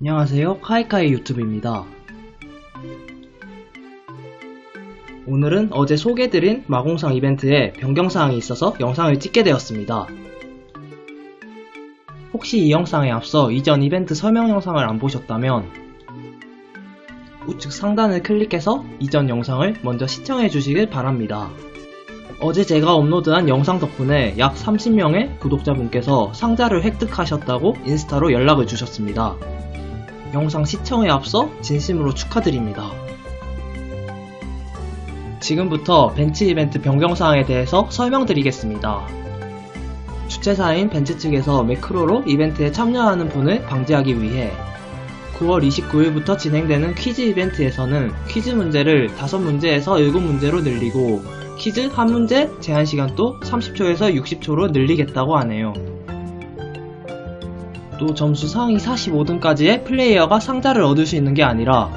안녕하세요. 카이카이 유튜브입니다. 오늘은 어제 소개드린 마공상 이벤트에 변경사항이 있어서 영상을 찍게 되었습니다. 혹시 이 영상에 앞서 이전 이벤트 설명 영상을 안 보셨다면 우측 상단을 클릭해서 이전 영상을 먼저 시청해 주시길 바랍니다. 어제 제가 업로드한 영상 덕분에 약 30명의 구독자분께서 상자를 획득하셨다고 인스타로 연락을 주셨습니다. 영상 시청에 앞서 진심으로 축하드립니다. 지금부터 벤츠 이벤트 변경사항에 대해서 설명드리겠습니다. 주최사인 벤츠 측에서 매크로로 이벤트에 참여하는 분을 방지하기 위해 9월 29일부터 진행되는 퀴즈 이벤트에서는 퀴즈 문제를 5문제에서 7문제로 늘리고 퀴즈 한 문제 제한 시간도 30초에서 60초로 늘리겠다고 하네요. 또 점수 상위 45등까지의 플레이어가 상자를 얻을 수 있는 게 아니라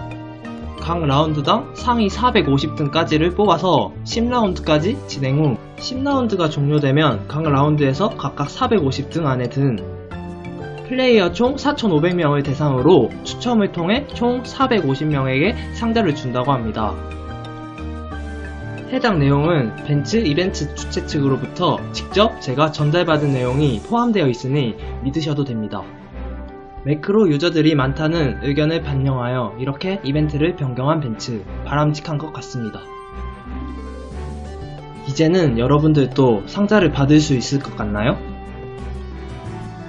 각 라운드당 상위 450등까지를 뽑아서 10라운드까지 진행 후 10라운드가 종료되면 각 라운드에서 각각 450등 안에 든 플레이어 총 4,500명을 대상으로 추첨을 통해 총 450명에게 상자를 준다고 합니다. 해당 내용은 벤츠 이벤트 주최 측으로부터 직접 제가 전달받은 내용이 포함되어 있으니 믿으셔도 됩니다. 매크로 유저들이 많다는 의견을 반영하여 이렇게 이벤트를 변경한 벤츠 바람직한 것 같습니다. 이제는 여러분들도 상자를 받을 수 있을 것 같나요?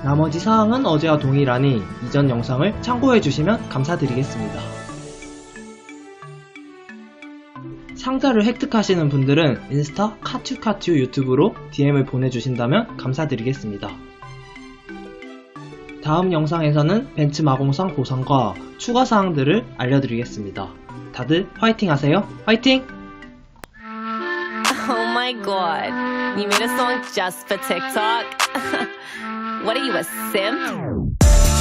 나머지 사항은 어제와 동일하니 이전 영상을 참고해 주시면 감사드리겠습니다. 상자를 획득하시는 분들은 인스타 카츄카츄 유튜브로 DM을 보내주신다면 감사드리겠습니다. 다음 영상에서는 벤츠 마공성 보상과 추가 사항들을 알려드리겠습니다. 다들 화이팅 하세요. 화이팅! Oh my god. You made a song just for TikTok? what are you, a simp?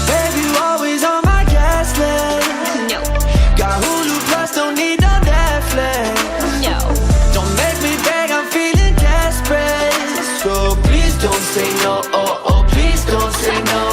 Baby, you always on my guest list. No. Got Hulu Plus, don't need no Netflix. No. Don't make me beg, I'm feeling desperate. So please don't say no, oh, oh, please don't say no.